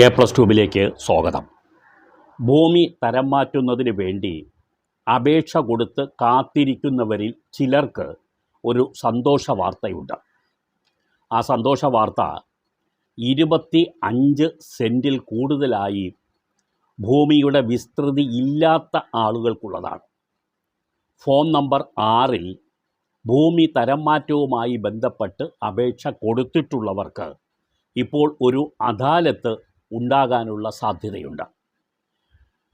A plus ട്യൂബിലേക്ക് സ്വാഗതം. ഭൂമി തരം മാറ്റുന്നതിന് വേണ്ടി അപേക്ഷ കൊടുത്ത് കാത്തിരിക്കുന്നവരിൽ ചിലർക്ക് ഒരു സന്തോഷ വാർത്തയുണ്ട്. ആ സന്തോഷ വാർത്ത ഇരുപത്തി അഞ്ച് സെന്റിൽ കൂടുതലായി ഭൂമിയുടെ വിസ്തൃതി ഇല്ലാത്ത ആളുകൾക്കുള്ളതാണ്. ഫോൺ നമ്പർ ആറിൽ ഭൂമി തരം മാറ്റവുമായി ബന്ധപ്പെട്ട് അപേക്ഷ കൊടുത്തിട്ടുള്ളവർക്ക് ഇപ്പോൾ ഒരു അദാലത്ത് ഉണ്ടാകാനുള്ള സാധ്യതയുണ്ട്.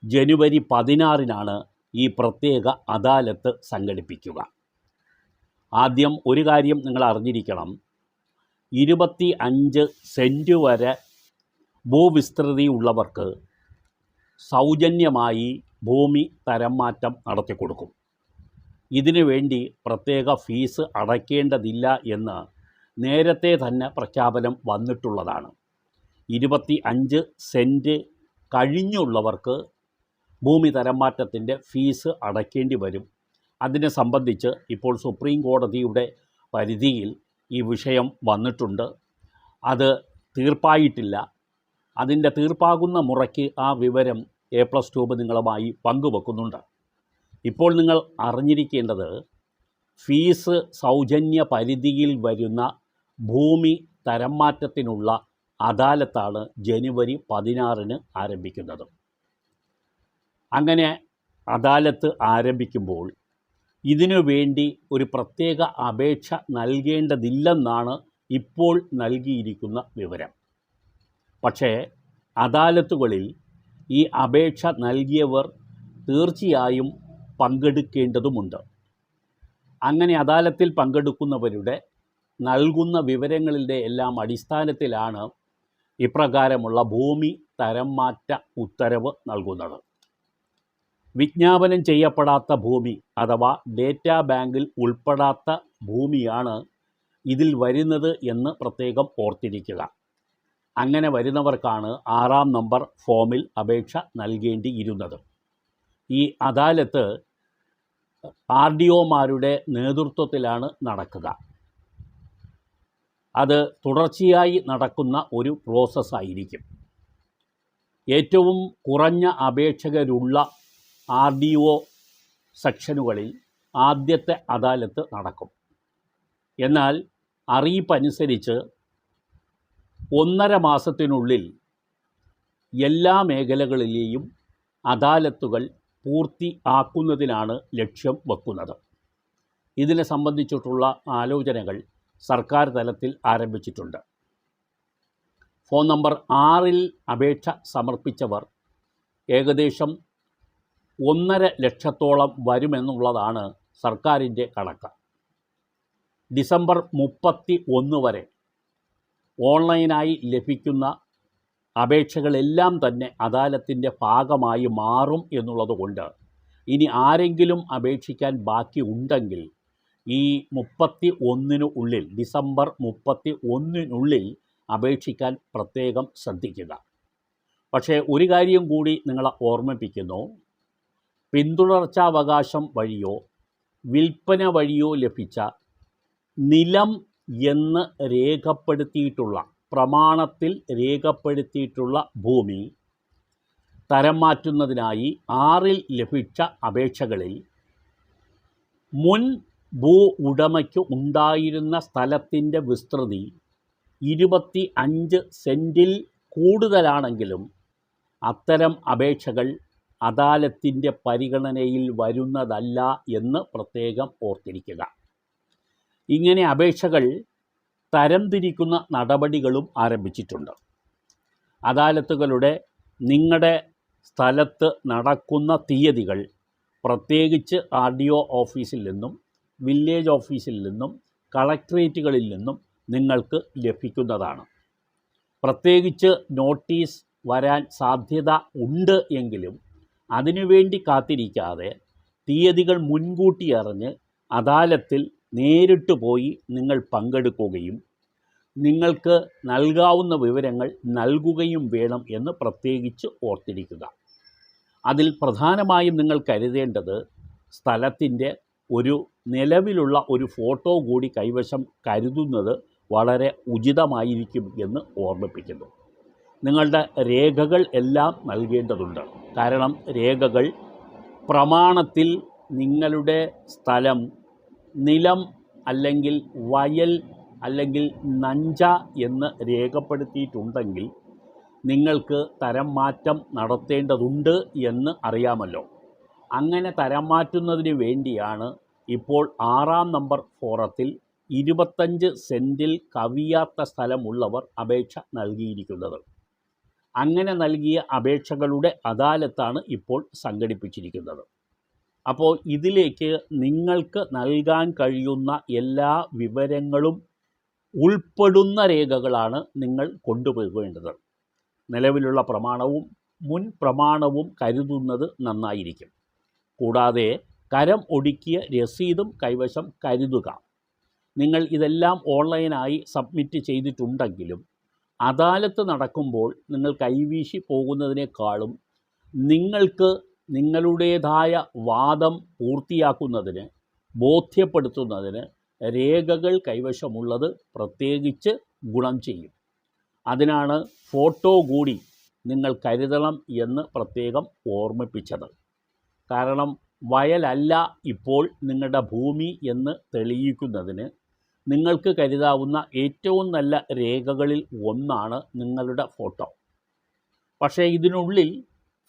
ജനുവരി പതിനാറിനാണ് ഈ പ്രത്യേക അദാലത്ത് സംഘടിപ്പിക്കുക. ആദ്യം ഒരു കാര്യം നിങ്ങൾ അറിഞ്ഞിരിക്കണം. ഇരുപത്തി അഞ്ച് സെന്റ് വരെ ഭൂവിസ്തൃതി ഉള്ളവർക്ക് സൗജന്യമായി ഭൂമി തരം മാറ്റം നടത്തിക്കൊടുക്കും ഇതിനു വേണ്ടി പ്രത്യേക ഫീസ് അടയ്ക്കേണ്ടതില്ല എന്ന് നേരത്തെ തന്നെ പ്രഖ്യാപനം വന്നിട്ടുള്ളതാണ്. ഇരുപത്തി അഞ്ച് സെന്റ് കഴിഞ്ഞുള്ളവർക്ക് ഭൂമി തരംമാറ്റത്തിന്റെ ഫീസ് അടയ്ക്കേണ്ടി വരും. അതിനെ സംബന്ധിച്ച് ഇപ്പോൾ സുപ്രീം കോടതിയുടെ പരിധിയിൽ ഈ വിഷയം വന്നിട്ടുണ്ട്. അത് തീർപ്പായിട്ടില്ല. അതിന്റെ തീർപ്പാകുന്ന മുറയ്ക്ക് ആ വിവരം എ പ്ലസ് ട്യൂബ് നിങ്ങളുമായി പങ്കുവെക്കുന്നുണ്ട്. ഇപ്പോൾ നിങ്ങൾ അറിഞ്ഞിരിക്കേണ്ടത് ഫീസ് സൗജന്യ പരിധിയിൽ വരുന്ന ഭൂമി തരംമാറ്റത്തിനുള്ള അദാലത്താണ് ജനുവരി പതിനാറിന് ആരംഭിക്കുന്നത്. അങ്ങനെ അദാലത്ത് ആരംഭിക്കുമ്പോൾ ഇതിനു വേണ്ടി ഒരു പ്രത്യേക അപേക്ഷ നൽകേണ്ടതില്ലെന്നാണ് ഇപ്പോൾ നൽകിയിരിക്കുന്ന വിവരം. പക്ഷേ അദാലത്തുകളിൽ ഈ അപേക്ഷ നൽകിയവർ തീർച്ചയായും പങ്കെടുക്കേണ്ടതുമുണ്ട്. അങ്ങനെ അദാലത്തിൽ പങ്കെടുക്കുന്നവരുടെ നൽകുന്ന വിവരങ്ങളുടെ എല്ലാം അടിസ്ഥാനത്തിലാണ് ഇപ്രകാരമുള്ള ഭൂമി തരം മാറ്റ ഉത്തരവ് നൽകുന്നത്. വിജ്ഞാപനം ചെയ്യപ്പെടാത്ത ഭൂമി അഥവാ ഡേറ്റാ ബാങ്കിൽ ഉൾപ്പെടാത്ത ഭൂമിയാണ് ഇതിൽ വരുന്നത് എന്ന് പ്രത്യേകം ഓർത്തിരിക്കുക. അങ്ങനെ വരുന്നവർക്കാണ് ആറാം നമ്പർ ഫോമിൽ അപേക്ഷ നൽകേണ്ടിയിരുന്നത്. ഈ അദാലത്ത് ആർ ഡി ഒമാരുടെ നേതൃത്വത്തിലാണ് നടക്കുക. അത് തുടർച്ചയായി നടക്കുന്ന ഒരു പ്രോസസ്സായിരിക്കും ഏറ്റവും കുറഞ്ഞ അപേക്ഷകരുള്ള ആർ ഡി ഒ സെക്ഷനുകളിൽ ആദ്യത്തെ അദാലത്ത് നടക്കും. എന്നാൽ അറിയിപ്പനുസരിച്ച് ഒന്നര മാസത്തിനുള്ളിൽ എല്ലാ മേഖലകളിലെയും അദാലത്തുകൾ പൂർത്തിയാക്കുന്നതിനാണ് ലക്ഷ്യം വെക്കുന്നത്. ഇതിനെ സംബന്ധിച്ചിട്ടുള്ള ആലോചനകൾ സർക്കാർ തലത്തിൽ ആരംഭിച്ചിട്ടുണ്ട്. ഫോൺ നമ്പർ ആറിൽ അപേക്ഷ സമർപ്പിച്ചവർ ഏകദേശം ഒന്നര ലക്ഷത്തോളം വരുമെന്നുള്ളതാണ് സർക്കാരിന്റെ കണക്ക്. ഡിസംബർ മുപ്പത്തി ഒന്ന് വരെ ഓൺലൈനായി ലഭിക്കുന്ന അപേക്ഷകളെല്ലാം തന്നെ അദാലത്തിന്റെ ഭാഗമായി മാറും എന്നുള്ളതുകൊണ്ട് ഇനി ആരെങ്കിലും അപേക്ഷിക്കാൻ ബാക്കി ഉണ്ടെങ്കിൽ ഈ മുപ്പത്തി ഒന്നിനു ഉള്ളിൽ ഡിസംബർ മുപ്പത്തി ഒന്നിനുള്ളിൽ അപേക്ഷിക്കാൻ പ്രത്യേകം ശ്രദ്ധിക്കുക. പക്ഷേ ഒരു കാര്യം കൂടി നിങ്ങളെ ഓർമ്മിപ്പിക്കുന്നു. പിന്തുടർച്ചാവകാശം വഴിയോ വിൽപ്പന വഴിയോ ലഭിച്ച നിലം എന്ന് രേഖപ്പെടുത്തിയിട്ടുള്ള പ്രമാണത്തിൽ രേഖപ്പെടുത്തിയിട്ടുള്ള ഭൂമി തരം മാറ്റുന്നതിനായി ആറിൽ ലഭിച്ച അപേക്ഷകളിൽ മുൻ ഭൂ ഉടമയ്ക്ക് ഉണ്ടായിരുന്ന സ്ഥലത്തിന്റെ വിസ്തൃതി ഇരുപത്തി അഞ്ച് സെന്റിൽ കൂടുതലാണെങ്കിലും അത്തരം അപേക്ഷകൾ അദാലത്തിന്റെ പരിഗണനയിൽ വരുന്നതല്ല എന്ന് പ്രത്യേകം ഓർത്തിരിക്കുക. ഇങ്ങനെ അപേക്ഷകൾ തരംതിരിക്കുന്ന നടപടികളും ആരംഭിച്ചിട്ടുണ്ട്. അദാലത്തുകളുടെ നിങ്ങളുടെ സ്ഥലത്ത് നടക്കുന്ന തീയതികൾ പ്രത്യേകിച്ച് ആർ ഡി ഒ ഓഫീസിൽ നിന്നും വില്ലേജ് ഓഫീസിൽ നിന്നും കളക്ട്രേറ്റുകളിൽ നിന്നും നിങ്ങൾക്ക് ലഭിക്കുന്നതാണ്. പ്രത്യേകിച്ച് നോട്ടീസ് വരാൻ സാധ്യത ഉണ്ട് എങ്കിലും അതിനുവേണ്ടി കാത്തിരിക്കാതെ തീയതികൾ മുൻകൂട്ടി അറിഞ്ഞ് അദാലത്തിൽ നേരിട്ട് പോയി നിങ്ങൾ പങ്കെടുക്കുകയും നിങ്ങൾക്ക് നൽകാവുന്ന വിവരങ്ങൾ നൽകുകയും വേണം എന്ന് പ്രത്യേകിച്ച് ഓർത്തിരിക്കുക. അതിൽ പ്രധാനമായും നിങ്ങൾ കരുതേണ്ടത് സ്ഥലത്തിന്റെ ഒരു നിലവിലുള്ള ഒരു ഫോട്ടോ കൂടി കൈവശം കരുതുന്നത് വളരെ ഉചിതമായിരിക്കും എന്ന് ഓർമ്മിപ്പിക്കുന്നു. നിങ്ങളുടെ രേഖകൾ എല്ലാം നൽകേണ്ടതുണ്ട്. കാരണം രേഖകൾ പ്രമാണത്തിൽ നിങ്ങളുടെ സ്ഥലം നിലം അല്ലെങ്കിൽ വയൽ അല്ലെങ്കിൽ നഞ്ച എന്ന് രേഖപ്പെടുത്തിയിട്ടുണ്ടെങ്കിൽ നിങ്ങൾക്ക് തരം മാറ്റം നടത്തേണ്ടതുണ്ട് എന്ന് അറിയാമല്ലോ. അങ്ങനെ തരം മാറ്റുന്നതിന് വേണ്ടിയാണ് ഇപ്പോൾ ആറാം നമ്പർ ഫോറത്തിൽ ഇരുപത്തഞ്ച് സെന്റിൽ കവിയാത്ത സ്ഥലമുള്ളവർ അപേക്ഷ നൽകിയിരിക്കുന്നത്. അങ്ങനെ നൽകിയ അപേക്ഷകളുടെ അദാലത്താണ് ഇപ്പോൾ സംഘടിപ്പിച്ചിരിക്കുന്നത്. അപ്പോൾ ഇതിലേക്ക് നിങ്ങൾക്ക് നൽകാൻ കഴിയുന്ന എല്ലാ വിവരങ്ങളും ഉൾപ്പെടുന്ന രേഖകളാണ് നിങ്ങൾ കൊണ്ടുപോകേണ്ടത്. നിലവിലുള്ള പ്രമാണവും മുൻ പ്രമാണവും കരുതുന്നത് നന്നായിരിക്കും. കൂടാതെ കരം ഒടുക്കിയ രസീതും കൈവശം കരുതുക. നിങ്ങൾ ഇതെല്ലാം ഓൺലൈനായി സബ്മിറ്റ് ചെയ്തിട്ടുണ്ടെങ്കിലും അദാലത്ത് നടക്കുമ്പോൾ നിങ്ങൾ കൈവീശി പോകുന്നതിനേക്കാളും നിങ്ങൾക്ക് നിങ്ങളുടേതായ വാദം പൂർത്തിയാക്കുന്നതിന് ബോധ്യപ്പെടുത്തുന്നതിന് രേഖകൾ കൈവശമുള്ളത് പ്രത്യേകിച്ച് ഗുണം ചെയ്യും. അതിനാണ് ഫോട്ടോ കൂടി നിങ്ങൾ കരുതണം എന്ന് പ്രത്യേകം ഓർമ്മിപ്പിച്ചത്. കാരണം വയലല്ല ഇപ്പോൾ നിങ്ങളുടെ ഭൂമി എന്ന് തെളിയിക്കുന്നതിന് നിങ്ങൾക്ക് കരുതാവുന്ന ഏറ്റവും നല്ല രേഖകളിൽ ഒന്നാണ് നിങ്ങളുടെ ഫോട്ടോ. പക്ഷേ ഇതിനുള്ളിൽ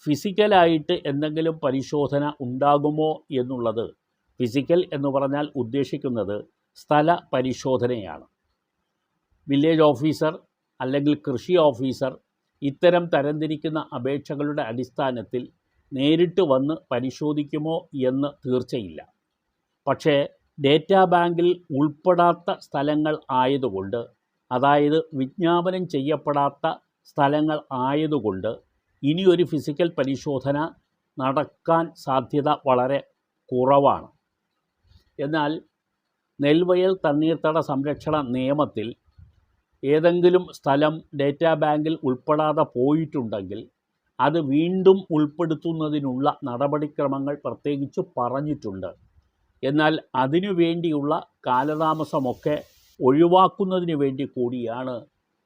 ഫിസിക്കലായിട്ട് എന്തെങ്കിലും പരിശോധന ഉണ്ടാകുമോ എന്നുള്ളത് ഫിസിക്കൽ എന്ന് പറഞ്ഞാൽ ഉദ്ദേശിക്കുന്നത് സ്ഥല പരിശോധനയാണ്. വില്ലേജ് ഓഫീസർ അല്ലെങ്കിൽ കൃഷി ഓഫീസർ ഇത്തരം തരംതിരിക്കുന്ന അപേക്ഷകളുടെ അടിസ്ഥാനത്തിൽ നേരിട്ട് വന്ന് പരിശോധിക്കുമോ എന്ന് തീർച്ചയില്ല. പക്ഷേ ഡേറ്റാ ബാങ്കിൽ ഉൾപ്പെടാത്ത സ്ഥലങ്ങൾ ആയതുകൊണ്ട് അതായത് വിജ്ഞാപനം ചെയ്യപ്പെടാത്ത സ്ഥലങ്ങൾ ആയതുകൊണ്ട് ഇനിയൊരു ഫിസിക്കൽ പരിശോധന നടക്കാൻ സാധ്യത വളരെ കുറവാണ്. എന്നാൽ നെൽവയൽ തണ്ണീർത്തട സംരക്ഷണ നിയമത്തിൽ ഏതെങ്കിലും സ്ഥലം ഡേറ്റാ ബാങ്കിൽ ഉൾപ്പെടാതെ പോയിട്ടുണ്ടെങ്കിൽ അത് വീണ്ടും ഉൾപ്പെടുത്തുന്നതിനുള്ള നടപടിക്രമങ്ങൾ പ്രത്യേകിച്ച് പറഞ്ഞിട്ടുണ്ട്. എന്നാൽ അതിനു വേണ്ടിയുള്ള കാലതാമസമൊക്കെ ഒഴിവാക്കുന്നതിന് വേണ്ടി കൂടിയാണ്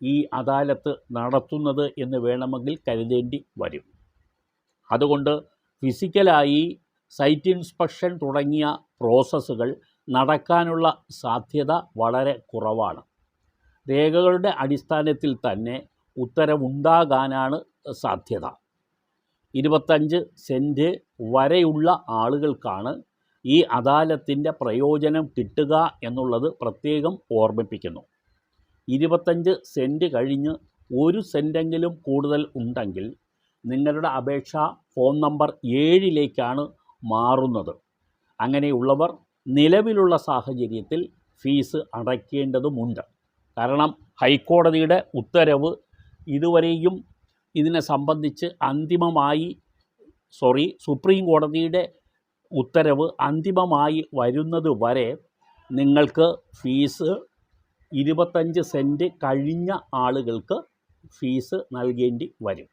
ഈ അദാലത്ത് നടത്തുന്നത് എന്ന് വേണമെങ്കിൽ കരുതേണ്ടി വരും. അതുകൊണ്ട് ഫിസിക്കലായി സൈറ്റ് ഇൻസ്പെക്ഷൻ തുടങ്ങിയ പ്രോസസ്സുകൾ നടക്കാനുള്ള സാധ്യത വളരെ കുറവാണ്. രേഖകളുടെ അടിസ്ഥാനത്തിൽ തന്നെ ഉത്തരവുണ്ടാകാനാണ് സാധ്യത. ഇരുപത്തഞ്ച് സെന്റ് വരെയുള്ള ആളുകൾക്കാണ് ഈ അദാലത്തിന്റെ പ്രയോജനം കിട്ടുക എന്നുള്ളത് പ്രത്യേകം ഓർമ്മിപ്പിക്കുന്നു. ഇരുപത്തഞ്ച് സെന്റ് കഴിഞ്ഞ് ഒരു സെന്റെങ്കിലും കൂടുതൽ ഉണ്ടെങ്കിൽ നിങ്ങളുടെ അപേക്ഷ ഫോൺ നമ്പർ ഏഴിലേക്കാണ് മാറുന്നത്. അങ്ങനെയുള്ളവർ നിലവിലുള്ള സാഹചര്യത്തിൽ ഫീസ് അടയ്ക്കേണ്ടതുമുണ്ട്. കാരണം ഹൈക്കോടതിയുടെ ഉത്തരവ് ഇതുവരെയും ഇതിനെ സംബന്ധിച്ച് അന്തിമമായി സോറി സുപ്രീം കോടതിയുടെ ഉത്തരവ് അന്തിമമായി വരുന്നത് വരെ നിങ്ങൾക്ക് ഫീസ് ഇരുപത്തഞ്ച് സെന്റ് കഴിഞ്ഞ ആളുകൾക്ക് ഫീസ് നൽകേണ്ടി വരും.